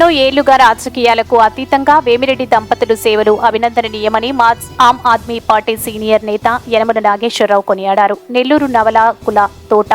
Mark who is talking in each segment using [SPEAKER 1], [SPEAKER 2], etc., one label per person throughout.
[SPEAKER 1] ఎన్నో ఏళ్ళుగా రాజకీయాలకు అతీతంగా వేమిరెడ్డి దంపతులు సేవలు అభినందనీయమని మాజ్ ఆమ్ ఆద్మీ పార్టీ సీనియర్ నేత యనమల నాగేశ్వరరావు కొనియాడారు. నెల్లూరు నవలాకుల తోట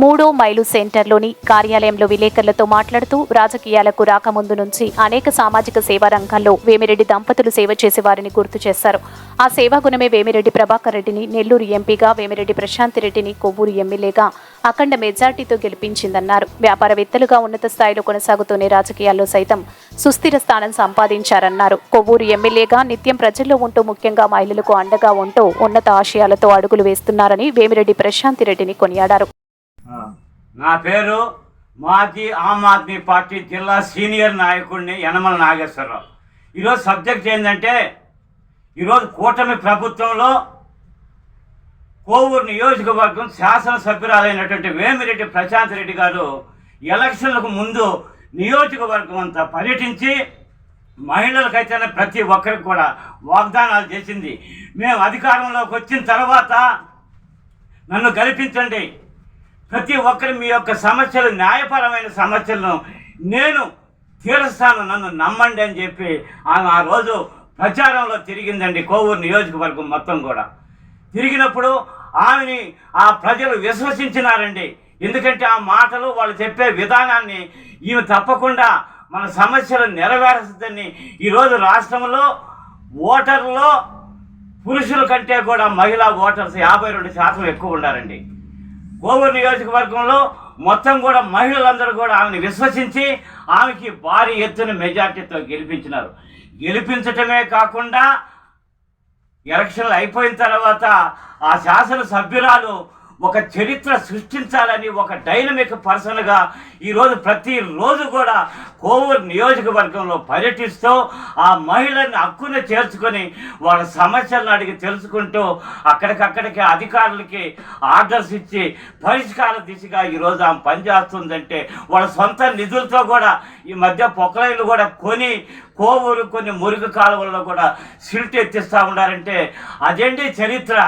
[SPEAKER 1] మూడో మైలు సెంటర్లోని కార్యాలయంలో విలేకరులతో మాట్లాడుతూ రాజకీయాలకు రాకముందు నుంచి అనేక సామాజిక సేవా రంగాల్లో వేమిరెడ్డి దంపతులు సేవ చేసేవారిని గుర్తు చేశారు. ఆ సేవా గుణమే వేమిరెడ్డి ప్రభాకర్ రెడ్డిని నెల్లూరు ఎంపీగా వేమిరెడ్డి ప్రశాంత్ రెడ్డిని కొవ్వూరు ఎమ్మెల్యేగా అఖండ మెజార్టీతో గెలిపించిందన్నారు. వ్యాపారవేత్తలుగా ఉన్నత స్థాయిలో కొనసాగుతూనే రాజకీయాల్లో సైతం సుస్థిర స్థానం సంపాదించారన్నారు. కొవ్వూరు ఎమ్మెల్యేగా నిత్యం ప్రజల్లో ఉంటూ ముఖ్యంగా మహిళలకు అండగా ఉంటూ ఉన్నత ఆశయాలతో అడుగులు వేస్తున్నారని వేమిరెడ్డి ప్రశాంత్ రెడ్డిని కొనియాడారు.
[SPEAKER 2] నా పేరు మాజీ ఆమ్ ఆద్మీ పార్టీ జిల్లా సీనియర్ నాయకుడిని యనమల నాగేశ్వరరావు. ఈరోజు సబ్జెక్ట్ ఏంటంటే ఈరోజు కూటమి ప్రభుత్వంలో కోవూరు నియోజకవర్గం శాసనసభ్యురాలైనటువంటి వేమిరెడ్డి ప్రశాంత్ రెడ్డి గారు ఎలక్షన్లకు ముందు నియోజకవర్గం అంతా పర్యటించి మహిళలకైతేనే ప్రతి ఒక్కరికి కూడా వాగ్దానాలు చేసింది. మేము అధికారంలోకి వచ్చిన తర్వాత నన్ను గెలిపించండి. ప్రతి ఒక్కరి మీ యొక్క సమస్యలు న్యాయపరమైన సమస్యలను నేను తీరుస్తాను నన్ను నమ్మండి అని చెప్పి ఆమె ఆ రోజు ప్రచారంలో తిరిగిందండి కోవూరు నియోజకవర్గం మొత్తం కూడా. తిరిగినప్పుడు ఆమెని ఆ ప్రజలు విశ్వసించినారండి. ఎందుకంటే ఆ మాటలు వాళ్ళు చెప్పే విధానాన్ని ఈమె తప్పకుండా మన సమస్యలు నెరవేరుస్తుందని ఈరోజు రాష్ట్రంలో ఓటర్లో పురుషుల కంటే కూడా మహిళా ఓటర్స్ యాభై రెండు శాతం ఎక్కువ ఉన్నారండి. కోవూరు నియోజకవర్గంలో మొత్తం కూడా మహిళలందరూ కూడా ఆమెను విశ్వసించి ఆమెకి భారీ ఎత్తున మెజార్టీతో గెలిపించినారు. గెలిపించటమే కాకుండా ఎలక్షన్లు అయిపోయిన తర్వాత ఆ శాసన సభ్యురాలు ఒక చరిత్ర సృష్టించాలని ఒక డైనమిక్ పర్సన్గా ఈరోజు ప్రతిరోజు కూడా కోవూరు నియోజకవర్గంలో పర్యటిస్తూ ఆ మహిళని హక్కును చేర్చుకొని వాళ్ళ సమస్యలను అడిగి తెలుసుకుంటూ అక్కడికక్కడికి అధికారులకి ఆర్డర్స్ ఇచ్చి పరిష్కార దిశగా ఈరోజు ఆమె పనిచేస్తుందంటే వాళ్ళ సొంత నిధులతో కూడా ఈ మధ్య పొక్కలైలు కూడా కొని కోవూరు కొన్ని మురుగు కాలువల్లో కూడా సిల్ట్ ఎత్తిస్తూ ఉన్నారంటే అదేంటి చరిత్ర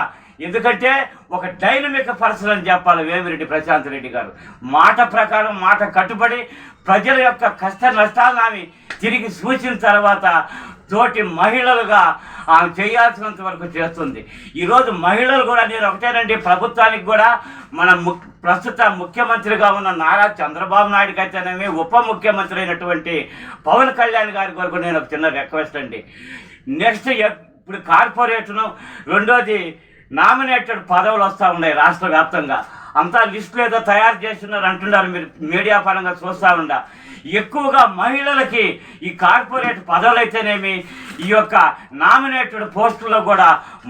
[SPEAKER 2] ఎందుకంటే ఒక డైనమిక్ పర్సన్ అని చెప్పాలి వేమిరెడ్డి ప్రశాంత్ రెడ్డి గారు. మాట ప్రకారం మాట కట్టుబడి ప్రజల యొక్క కష్ట నష్టాలను ఆమె తిరిగి సూచిన తర్వాత తోటి మహిళలుగా ఆమె చేయాల్సినంత వరకు చేస్తుంది. ఈరోజు మహిళలు కూడా నేను ఒకటేనండి ప్రభుత్వానికి కూడా మన ము ప్రస్తుత ముఖ్యమంత్రిగా ఉన్న నారా చంద్రబాబు నాయుడుకి అయితేనేమి ఉప ముఖ్యమంత్రి అయినటువంటి పవన్ కళ్యాణ్ గారి వరకు నేను ఒక చిన్న రిక్వెస్ట్ అండి. నెక్స్ట్ ఇప్పుడు కార్పొరేషను రెండోది నామినేటెడ్ పదవులు వస్తూ ఉన్నాయి రాష్ట్ర వ్యాప్తంగా. అంతా లిస్టులు ఏదో తయారు చేస్తున్నారు అంటున్నారు మీరు మీడియా పరంగా చూస్తూ ఉండ. ఎక్కువగా మహిళలకి ఈ కార్పొరేట్ పదవులు అయితేనేమి ఈ యొక్క నామినేటెడ్ పోస్టుల్లో కూడా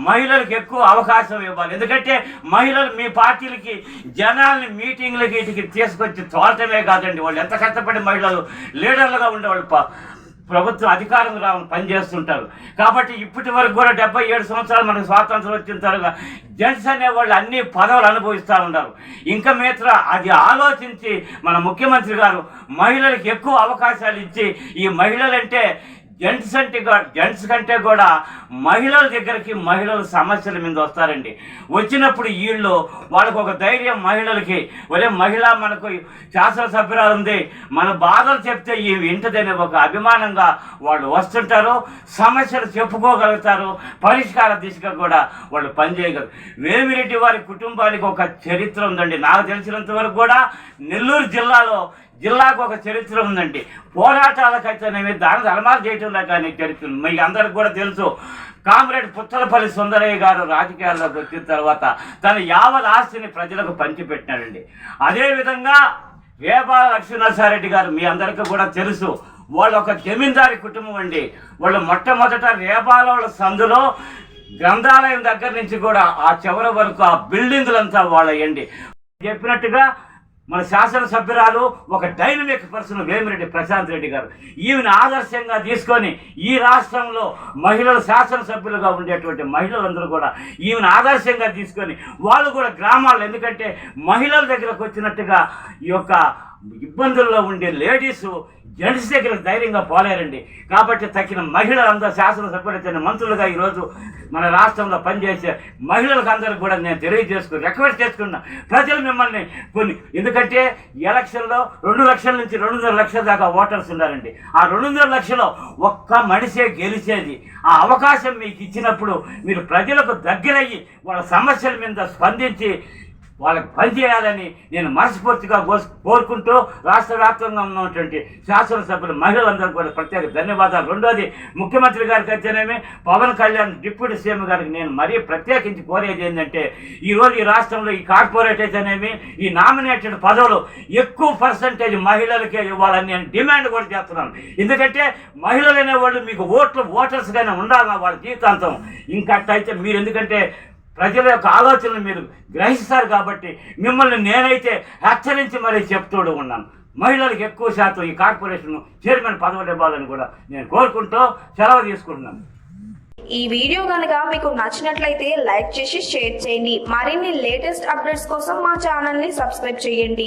[SPEAKER 2] మహిళలకు ఎక్కువ అవకాశం ఇవ్వాలి. ఎందుకంటే మహిళలు మీ పార్టీలకి జనాల్ని మీటింగ్లకి వీటికి తీసుకొచ్చి తోలటమే కాదండి. వాళ్ళు ఎంత కష్టపడి మహిళలు లీడర్లుగా ఉండేవాళ్ళు ప్రభుత్వం అధికారం రా పనిచేస్తుంటారు. కాబట్టి ఇప్పటి వరకు కూడా డెబ్బై ఏడు సంవత్సరాలు మనకు స్వాతంత్రం వచ్చిన తర్వాత జెంట్స్ అనేవాళ్ళు అన్ని పదవులు అనుభవిస్తూ ఉన్నారు. ఇంకా మిత్ర అది ఆలోచించి మన ముఖ్యమంత్రి గారు మహిళలకు ఎక్కువ అవకాశాలు ఇచ్చి ఈ మహిళలంటే జెంట్స్ అంటే జెంట్స్ కంటే కూడా మహిళల దగ్గరికి మహిళల సమస్యల మీద వస్తారండి. వచ్చినప్పుడు వీళ్ళు వాళ్ళకు ఒక ధైర్యం మహిళలకి ఒరే మహిళ మనకు శాసనసభ్యురాలు ఉంది మన బాధలు చెప్తే ఈ వింటదనే ఒక అభిమానంగా వాళ్ళు వస్తుంటారు. సమస్యలు చెప్పుకోగలుగుతారు. పరిష్కార దిశగా కూడా వాళ్ళు పనిచేయగలరు. వేమిరెడ్డి వారి కుటుంబానికి ఒక చరిత్ర ఉందండి. నాకు తెలిసినంత వరకు కూడా నెల్లూరు జిల్లాలో జిల్లాకు ఒక చరిత్ర ఉందండి. పోరాటాలకైతేనేమి దాన ధర్మాలు చేయటంలో కానీ చరిత్ర మీకు అందరికి కూడా తెలుసు. కామ్రేడ్ పుత్తలపల్లి సుందరయ్య గారు రాజకీయాల్లోకి వచ్చిన తర్వాత తన యావత్ ఆస్తిని ప్రజలకు పంచిపెట్టినాడండి. అదేవిధంగా వేపాల లక్ష్మీనరసారెడ్డి గారు మీ అందరికీ కూడా తెలుసు. వాళ్ళు ఒక జమీందారి కుటుంబం అండి. వాళ్ళు మొట్టమొదట రేపాల వాళ్ళ సందులో గ్రంథాలయం దగ్గర నుంచి కూడా ఆ చివరి వరకు ఆ బిల్డింగ్లంతా వాళ్ళయ్యండి చెప్పినట్టుగా మన శాసనసభ్యురాలు ఒక డైనమిక్ పర్సన్ వేమిరెడ్డి ప్రశాంత్ రెడ్డి గారు. ఈమెను ఆదర్శంగా తీసుకొని ఈ రాష్ట్రంలో మహిళలు శాసనసభ్యులుగా ఉండేటువంటి మహిళలందరూ కూడా ఈమెను ఆదర్శంగా తీసుకొని వాళ్ళు కూడా గ్రామాల్లో ఎందుకంటే మహిళల దగ్గరకు వచ్చినట్టుగా ఈ యొక్క ఇబ్బందుల్లో ఉండే లేడీస్ జెంట్స్ దగ్గర ధైర్యంగా పోలేరండి. కాబట్టి తగిన మహిళలందరూ శాసనసభ్యులైతే మంత్రులుగా ఈరోజు మన రాష్ట్రంలో పనిచేసే మహిళలకు అందరికి కూడా నేను తెలియజేసుకుని రిక్వెస్ట్ చేసుకున్నా. ప్రజలు మిమ్మల్ని కొన్ని ఎందుకంటే ఎలక్షన్లో రెండు లక్షల నుంచి రెండున్నర లక్షల దాకా ఓటర్స్ ఉన్నారండి. ఆ రెండున్నర లక్షలో ఒక్క మనిషే గెలిచేది. ఆ అవకాశం మీకు ఇచ్చినప్పుడు మీరు ప్రజలకు దగ్గరయ్యి వాళ్ళ సమస్యల మీద స్పందించి వాళ్ళకి పనిచేయాలని నేను మనస్ఫూర్తిగా కోస్- కోరుకుంటూ రాష్ట్ర వ్యాప్తంగా ఉన్నటువంటి శాసనసభ్యులు మహిళలందరూ కూడా ప్రత్యేక ధన్యవాదాలు. రెండోది ముఖ్యమంత్రి గారికి అయితేనేమి పవన్ కళ్యాణ్ డిప్యూటీ సీఎం గారికి నేను మరీ ప్రత్యేకించి కోరేది ఏంటంటే ఈరోజు ఈ రాష్ట్రంలో ఈ కార్పొరేట్ అయితేనేమి ఈ నామినేటెడ్ పదవులు ఎక్కువ పర్సంటేజ్ మహిళలకే ఇవ్వాలని నేను డిమాండ్ కూడా చేస్తున్నాను. ఎందుకంటే మహిళలు అనేవాళ్ళు మీకు ఓట్లు ఓటర్స్గానే ఉండాలన్న వాళ్ళ జీవితాంతం. ఇంకట్టయితే మీరు ఎందుకంటే ప్రజల యొక్క ఆలోచనలు మీరు గ్రహిస్తారు కాబట్టి మిమ్మల్ని నేనైతే హెచ్చరించి మరీ చెప్తూ ఉన్నాను. మహిళలకు ఎక్కువ శాతం ఈ కార్పొరేషన్ చైర్మన్ పదవులు ఇవ్వాలని కూడా నేను కోరుకుంటూ సెలవు తీసుకుంటున్నాను.
[SPEAKER 3] ఈ వీడియో కనుక మీకు నచ్చినట్లయితే లైక్ చేసి షేర్ చేయండి. మరిన్ని లేటెస్ట్ అప్డేట్స్ కోసం మా ఛానల్ని సబ్స్క్రైబ్ చేయండి.